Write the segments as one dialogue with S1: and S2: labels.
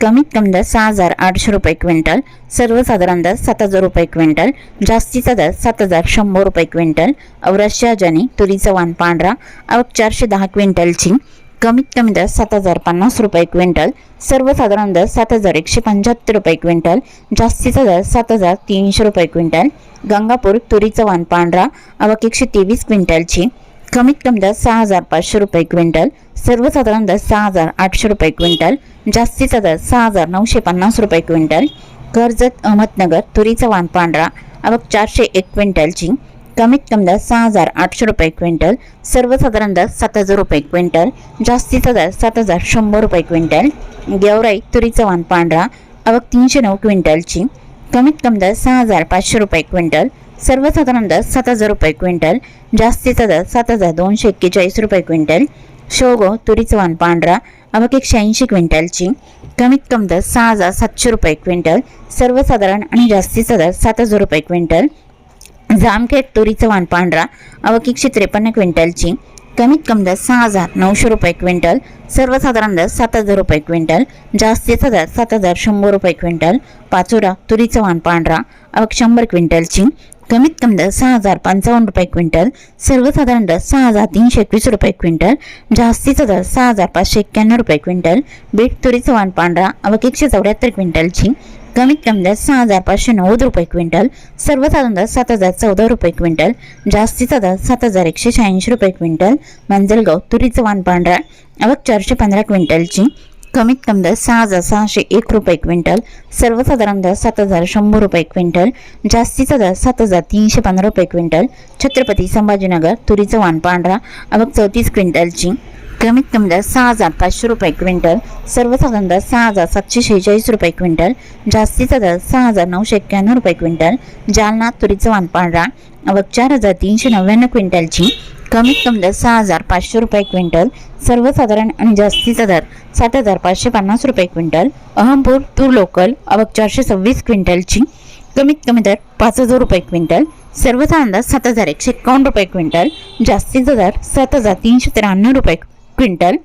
S1: कमीत कमी दर सहा हजार आठशे रुपये क्विंटल सर्वसाधारण दर सात हजार रुपये क्विंटल जास्तीचा दर सात हजार शंभर रुपये क्विंटल अवराश जनी तुरीचं वाण पांढरा अवक चारशे दहा क्विंटलची कमीत कमी दर सात हजार पन्नास रुपये क्विंटल सर्वसाधारण दर सात हजार एकशे पंच्याहत्तर रुपये क्विंटल जास्तीचा दर सात हजार तीनशे रुपये क्विंटल गंगापूर तुरीचं वाण पांढरा अवक एकशे तेवीस क्विंटलची कमीत कमी दर सहा हजार पाचशे रुपये क्विंटल सर्वसाधारण दर सहा हजार आठशे रुपये क्विंटल जास्तीचा दर सहा हजार नऊशे पन्नास रुपये क्विंटल कर्जत अहमदनगर तुरीचा वाण पांढरा आवक चारशे एक क्विंटलची कमीत कमी दर सहा हजार आठशे रुपये क्विंटल सर्वसाधारण दर सात हजार रुपये क्विंटल जास्तीचा दर सात हजार शंभर रुपये क्विंटल गेवराई तुरीचा वाण पांढरा आवक तीनशे नऊ क्विंटलची कमीत कमी दर सहा हजार पाचशे रुपये क्विंटल सर्वसाधारण दर सात हजार रुपये क्विंटल जास्तीचा दर सात हजार दोनशे एक्केचाळीस रुपये क्विंटल शोगो तुरीचं वाण पांढरा आवक एकशे ऐंशी क्विंटलची कमीत कमी दर सहा हजार सातशे रुपये क्विंटल सर्वसाधारण आणि जास्तीचा दर सात हजार रुपये क्विंटल जामखेड तुरीचं वाण पांढरा आवक एकशे त्रेपन्न क्विंटलची कमीत कमी दर सहा हजार नऊशे रुपये क्विंटल सर्वसाधारण दर सात हजार रुपये क्विंटल जास्तीचा दर सात हजार शंभर रुपये क्विंटल पाचोरा तुरीचं वाण पांढरा अवक शंभर क्विंटलची कमीत कमी दर सहा हजार पंचावन्न रुपये क्विंटल सर्वसाधारण दर सहा हजार तीनशे एकवीस रुपये क्विंटल जास्तीचा दर सहा हजार पाचशे एक्क्याण्णव रुपये क्विंटल बीट तुरीचं वाण पांढरा आवक एकशे चौऱ्याहत्तर क्विंटलची कमीत कमी दर सहा हजार पाचशे नव्वद रुपये क्विंटल सर्वसाधारण दर सात हजार चौदा रुपये क्विंटल जास्तीचा दर सात हजार एकशे शहाऐंशी रुपये क्विंटल मांजलगाव तुरीचं वाण पांढरा अवक चारशे पंधरा क्विंटलची कमीत कमी दर सहा हजार सहाशे एक रुपये क्विंटल सर्वसाधारण दर सात हजार शंभर रुपये क्विंटल जास्तीचा दर सात हजार तीनशे पंधरा रुपये क्विंटल छत्रपती संभाजीनगर तुरीचं वाण पांढरा आवक चौतीस क्विंटलची कमीत कमी दर सहा हजार पाचशे रुपये क्विंटल सर्वसाधारण दर सहा हजार सातशे शेहेचाळीस रुपये क्विंटल जास्तीचा दर सहा हजार नऊशे एक्क्याण्णव रुपये क्विंटल जालना तुरीचं वाण पांढरा आवक चार हजार तीनशे नव्याण्णव क्विंटलची कमीत कमी दर सहा हजार पाचशे रुपये क्विंटल सर्वसाधारण आणि जास्तीचा दर सात हजार पाचशे पन्नास रुपये क्विंटल अहमपूर तूर लोकल आवक चारशे सव्वीस क्विंटलची कमीत कमी दर पाच हजार रुपये क्विंटल सर्वचा अंदाज सात हजार एकशे एकावन्न रुपये क्विंटल जास्तीचा दर सात हजार तीनशे त्र्याण्णव रुपये क्विंटल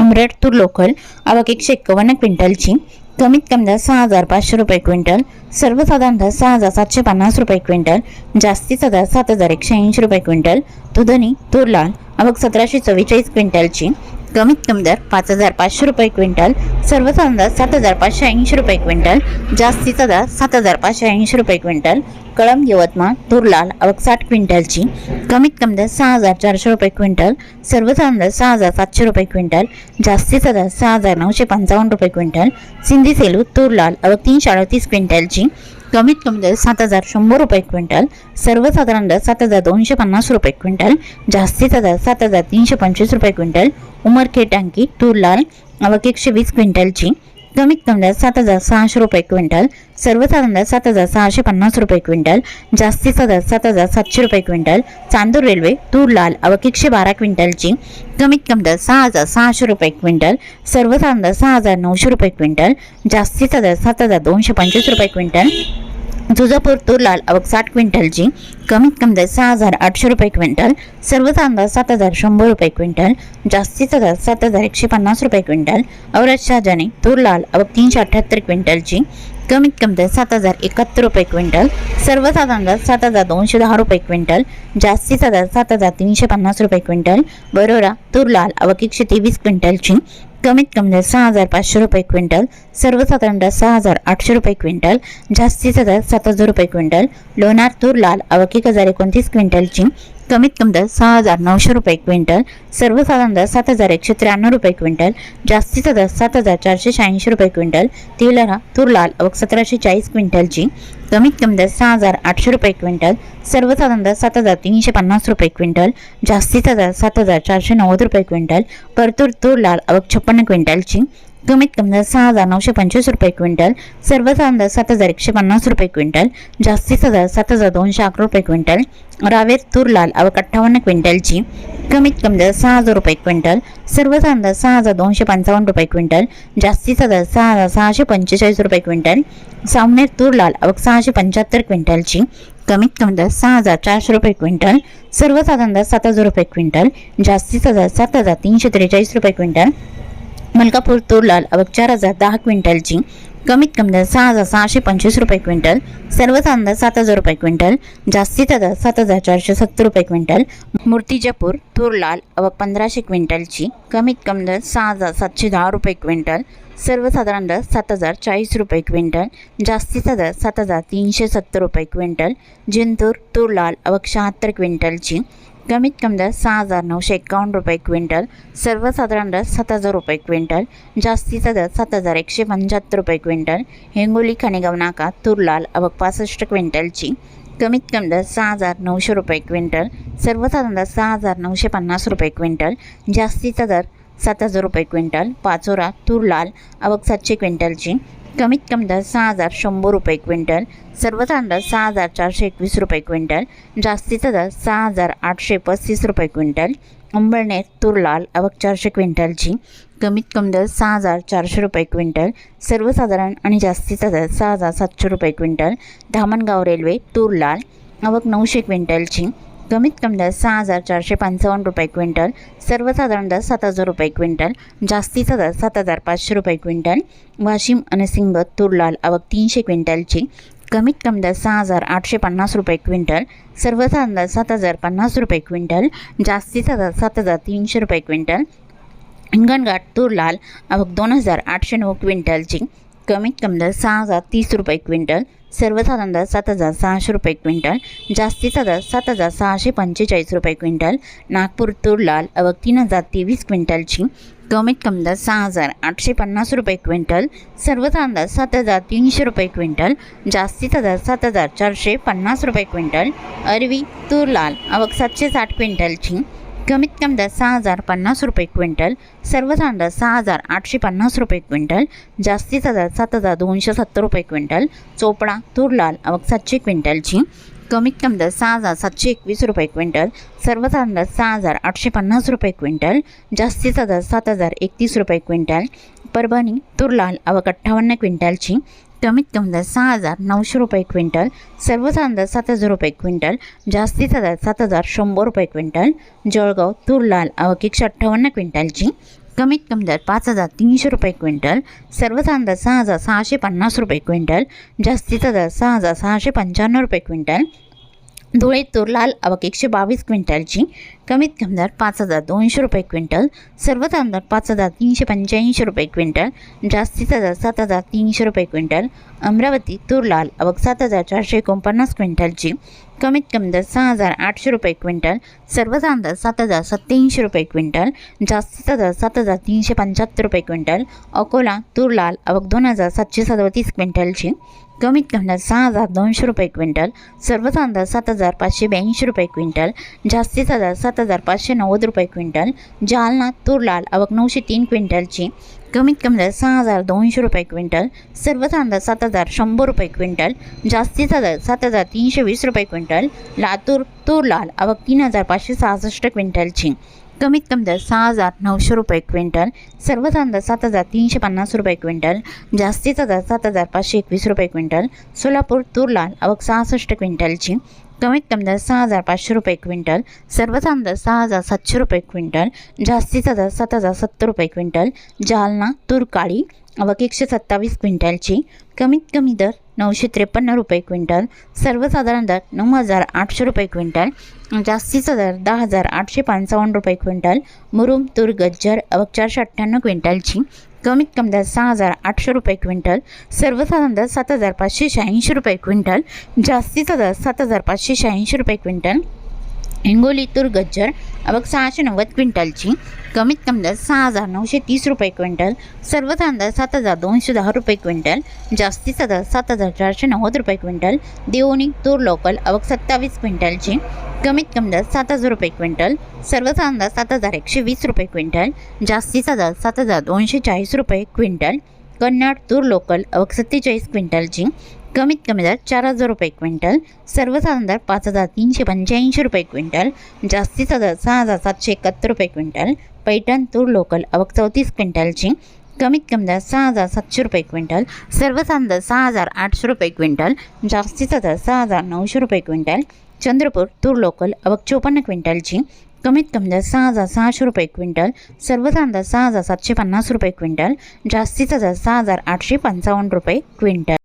S1: उमरेड तूर लोकल आवक एकशे एक्कावन्न क्विंटलची कमीत कमी दर सहा हजार पाचशे रुपये क्विंटल सर्वसाधारण दर सहा हजार सातशे पन्नास रुपये क्विंटल जास्तीचा दर सात हजार एकशे ऐंशी रुपये क्विंटल तुधनी तूर लाल आवक सतराशे चव्वेचाळीस क्विंटलची कमीत कमी दर पाच हजार पाचशे रुपये क्विंटल सर्वसाधारण दर सात हजार पाचशे ऐंशी रुपये क्विंटल जास्तीचा दर सात हजार पाचशे ऐंशी रुपये क्विंटल कळंब यवतमाळ धुरलाल लाल साठ क्विंटलची कमीत कमी दर सहा हजार चारशे रुपये क्विंटल सर्वसाधारण दर सहा हजार सातशे रुपये क्विंटल जास्तीचा दर सहा हजार नऊशे पंचावन्न रुपये क्विंटल सिंधी सेलू तूर लाल तीनशे अडतीस क्विंटलची कमीत कमी दर सात हजार शंभर रुपये क्विंटल सर्वसाधारण दर सात हजार दोनशे पन्नास रुपये क्विंटल जास्तीचा दर सात हजार तीनशे पंचवीस रुपये क्विंटल उमरखेड टांकी तूर लाल आवक एकशे वीस क्विंटलची. कमीत कमी दर सात हजार सहाशे रुपये क्विंटल सर्वसाधारण दर सात हजार सहाशे पन्नास रुपये क्विंटल जास्तीचा दर सात हजार सातशे रुपये क्विंटल चांदूर रेल्वे तूर लाल आवक एकशे बारा क्विंटलची कमीत कमी दर सहा हजार सहाशे रुपये क्विंटल सर्वसाधारण दर सहा हजार नऊशे रुपये क्विंटल जास्तीचा दर सात हजार दोनशे पंचवीस रुपये क्विंटल तुळजापूर तूर लाल आवक साठ क्विंटलची. कमीत कमी दर सहा हजार आठशे रुपये क्विंटल. सर्व दर सात हजार शंभर रुपये क्विंटल. जास्तीचा दर सात हजार एकशे पन्नास रुपये क्विंटल. औरत शहाजाने तूर लाल आवक तीनशे अठ्ठ्याहत्तर क्विंटलची. कमीत कमी दर सात हजार एकाहत्तर रुपये क्विंटल. सर्वसाधारण दर सात हजार दोनशे दहा रुपये क्विंटल. जास्तीचा दर सात हजार तीनशे पन्नास रुपये क्विंटल. बरोरा तूर लाल आवक एकशे तेवीस क्विंटलची. कमीत कमी दर सहा हजार पाचशे रुपये क्विंटल सर्वसाधारण दर सहा हजार आठशे रुपये क्विंटल जास्तीचा दर सात हजार रुपये क्विंटल लोणार तूर लाल आवक एक हजार एकोणतीस क्विंटलची कमीत कमी दर सहा हजार नऊशे रुपये क्विंटल सर्वसाधारण दर सात हजार एकशे त्र्याण्णव रुपये क्विंटल जास्तीचा दर सात हजार चारशे शहाऐंशी रुपये क्विंटल तेलरा तूर लाल अवक सतराशे चाळीस क्विंटलची कमीत कमी दर सहा हजार आठशे रुपये क्विंटल सर्वसाधारण दर सात हजार तीनशे पन्नास रुपये क्विंटल जास्तीचा दर सात हजार चारशे नव्वद रुपये क्विंटल परतूर तूर लाल अवघ छप्पन्न क्विंटलची कमीत कमी दर सहा हजार नऊशे पंचवीस रुपये क्विंटल सर्वसाधारण दर सात हजार एकशे पन्नास रुपये क्विंटल जास्तीचा दर सात हजार दोनशे अकरा रुपये क्विंटल रावेर तूर लाल अवघ अठ्ठावन्न क्विंटलची कमीत कमी दर सहा हजार रुपये क्विंटल सर्वसाधारण दर सहा हजार दोनशे पंचावन्न रुपये क्विंटल जास्तीचा दर सहा हजार सहाशे पंचेचाळीस रुपये क्विंटल सावनेर तूर लाल अवघ सहाशे पंच्याहत्तर क्विंटलची कमीत कमी दर सहा हजार चारशे रुपये क्विंटल सर्वसाधारण दर सात हजार रुपये क्विंटल जास्तीचा दर सात हजार तीनशे त्रेचाळीस रुपये क्विंटल मलकापूर तूर लाल अवघ चार हजार दहा क्विंटलची. कमीत कमी दर सहा हजार सहाशे पंचवीस रुपये क्विंटल. सर्वच अंदाज सात हजार रुपये क्विंटल. जास्तीचा दर सात हजार चारशे सत्तर रुपये क्विंटल. मूर्तिजापूर तूर लाल अवघ पंधराशे क्विंटलची. कमीत कमी दर सहा हजार सातशे दहा रुपये क्विंटल. सर्वसाधारण दर सात हजार चाळीस रुपये क्विंटल. जास्तीचा दर सात हजार तीनशे सत्तर रुपये क्विंटल. जिंतूर तूर लाल अवघ शहात्तर क्विंटलची. कमीत कमी दर सहा हजार नऊशे एकावन्न रुपये क्विंटल सर्वसाधारण दर सात हजार रुपये क्विंटल जास्तीचा दर सात हजार एकशे पंच्याहत्तर रुपये क्विंटल हिंगोली खाणेगाव नाका तूर लाल पासष्ट क्विंटलची कमीत कमी दर सहा हजार नऊशे रुपये क्विंटल सर्वसाधारण दर सहा हजार नऊशे पन्नास रुपये क्विंटल जास्तीचा दर सात हजार रुपये क्विंटल पाचोरा तूर लाल सातशे क्विंटलची कमीत कमी दर सहा हजार शंभर रुपये क्विंटल सर्वसाधारण दर सहा हजार चारशे एकवीस रुपये क्विंटल जास्तीचा दर सहा हजार आठशे पस्तीस रुपये क्विंटल अंबळनेर तुरलाल लाल चारशे क्विंटलची कमीत कमी दर सहा हजार चारशे रुपये क्विंटल सर्वसाधारण आणि जास्तीचा दर सहा हजार सातशे रुपये क्विंटल धामणगाव रेल्वे तुरलाल अवक नऊशे क्विंटलची कमीत कमी दर सहा हजार चारशे पंचावन्न रुपये क्विंटल सर्वसाधारण दर सात हजार रुपये क्विंटल जास्तीचा दर सात हजार पाचशे रुपये क्विंटल वाशिम आणि सिंगत आवक तीनशे क्विंटलची कमीत कमी दर सहा हजार आठशे पन्नास रुपये क्विंटल सर्वसाधारण दर सात हजार पन्नास रुपये क्विंटल जास्तीचा दर सात हजार तीनशे रुपये क्विंटल हिंगणघाट तूर लाल दोन हजार आठशे नऊ क्विंटलची कमीत कमी दर सहा हजार तीस रुपये क्विंटल सर्वसाधारण दर सात हजार सहाशे रुपये क्विंटल जास्तीचा दर सात हजार सहाशे पंचेचाळीस रुपये क्विंटल नागपूर तूर लाल अवघ तीन हजार तेवीस क्विंटलची कमीत कमी दर सहा हजार आठशे पन्नास रुपये क्विंटल सर्वसाधारण दर सात हजार तीनशे रुपये क्विंटल जास्तीचा दर सात हजार चारशे पन्नास रुपये क्विंटल अरवी तूर लाल अवघ सातशे साठ क्विंटलची कमीत कमी दर सहा हजार पन्नास रुपये क्विंटल सर्वसाधारण दर सहा हजार आठशे पन्नास रुपये क्विंटल जास्तीचा दर सात हजार दोनशे सत्तर रुपये क्विंटल चोपडा तूर लाल अवघ सातशे क्विंटलची कमीत कमी दर सहा हजार सातशे एकवीस रुपये क्विंटल सर्वसाधारण दर सहा हजार आठशे पन्नास रुपये क्विंटल जास्तीचा दर सात हजार एकतीस रुपये क्विंटल परभणी तुरलाल अवघ अठ्ठावन्न क्विंटलची कमीत कमी दर सहा हजार नऊशे रुपये क्विंटल सर्वसाधारण दर सात हजार रुपये क्विंटल जास्तीचा दर सात हजार शंभर रुपये क्विंटल जळगाव तूर लाल अवघ एकशे अठ्ठावन्न क्विंटलची. कमीत कमी दर पाच हजार तीनशे रुपये क्विंटल सर्वसाधारण दर सहा हजार सहाशे पन्नास रुपये क्विंटल जास्तीचा दर सहा हजार सहाशे पंच्याण्णव रुपये क्विंटल धुळे तूर लाल एकशे बावीस क्विंटलची. कमीत कमी दर पाच हजार दोनशे रुपये क्विंटल. सर्वसाधारण दर पाच हजार तीनशे पंच्याऐंशी रुपये क्विंटल. जास्तीचा दर सात हजार तीनशे रुपये क्विंटल. अमरावती तूर लाल सात हजार चारशे एकोणपन्नास क्विंटलची. कमीत कमी दर सहा हजार आठशे रुपये क्विंटल. सर्वसाधारण दर सात हजार सत्त्याऐंशी रुपये क्विंटल. जास्तीचा दर सात हजार तीनशे पंच्याहत्तर रुपये क्विंटल. अकोला तूर लाल दोन हजार सातशे सदतीस क्विंटलची. कमीत कमी सहा हजार दोनशे रुपये क्विंटल सर्व दर सात हजार पाचशे ब्याऐंशी रुपये क्विंटल जास्तीचा दर सात हजार पाचशे नव्वद रुपये क्विंटल जालना तूर लाल आवक नऊशे तीन क्विंटलची कमीत कमी दर सहा हजार दोनशे रुपये क्विंटल सर्व दर सात हजार शंभर रुपये क्विंटल जास्तीचा दर सात हजार तीनशे वीस रुपये क्विंटल लातूर तूर लाल आवक तीन हजार पाचशे सहासष्ट क्विंटलची. कमीत कमी दर सहा हजार नऊशे रुपये क्विंटल सर्व दर सात हजार तीनशे पन्नास रुपये क्विंटल जास्तीचा दर सात हजार पाचशे एकवीस रुपये क्विंटल सोलापूर तूर लाल सहासष्ट क्विंटलची. कमीत कमी दर सहा हजार पाचशे रुपये क्विंटल सर्वसाधारण दर सहा हजार सातशे रुपये क्विंटल जास्तीचा दर सात हजार सत्तर रुपये क्विंटल जालना तूर काळी एकशे सत्तावीस क्विंटलची कमीत कमी दर नऊशे त्रेपन्न रुपये क्विंटल सर्वसाधारण दर नऊ हजार आठशे रुपये क्विंटल जास्तीचा दर दहा हजार आठशे पंचावन्न रुपये क्विंटल मुरुम तूर गज्जर अवक चारशे अठ्ठ्याण्णव क्विंटलची कमीत कमी दर सहा हजार आठशे रुपये क्विंटल सर्वसाधारण दर सात हजार पाचशे शहाऐंशी रुपये क्विंटल जास्तीचा दर सात हजार पाचशे शहाऐंशी रुपये क्विंटल. हिंगोली तूर गज्जर अवघ सहाशे नव्वद क्विंटलची कमीत कमी दर सहा हजार नऊशे तीस रुपये क्विंटल सर्वचा अंदाज सात हजार दोनशे दहा रुपये क्विंटल जास्तीचा दर सात हजार चारशे नव्वद रुपये क्विंटल देवणी तूर लोकल अवघ सत्तावीस क्विंटलची कमीत कमी दर सात हजार रुपये क्विंटल सर्वचा अंदाज सात हजार एकशे वीस रुपये क्विंटल जास्तीचा दर सात हजार दोनशे चाळीस रुपये क्विंटल कन्नड तूर लोकल अवघ सत्तेचाळीस क्विंटलची कमीत कमी दर चार हजार रुपये क्विंटल सर्वसाधारण दर पाच हजार तीनशे पंच्याऐंशी रुपये क्विंटल जास्तीचा दर सहा हजार सातशे एकाहत्तर रुपये क्विंटल पैठण तूर लोकल अवक चौतीस क्विंटलची कमीत कमी दर सहा हजार सातशे रुपये क्विंटल सर्वसाधारण दर सहा हजार आठशे रुपये क्विंटल जास्तीचा दर सहा हजार नऊशे रुपये क्विंटल चंद्रपूर तूर लोकल अवक चोपन्न क्विंटलची कमीत कमी दर सहा हजार सहाशे रुपये क्विंटल सर्वसाधारण दर सहा हजार सातशे पन्नास रुपये क्विंटल जास्तीचा दर सहा हजार आठशे पंचावन्न रुपये क्विंटल.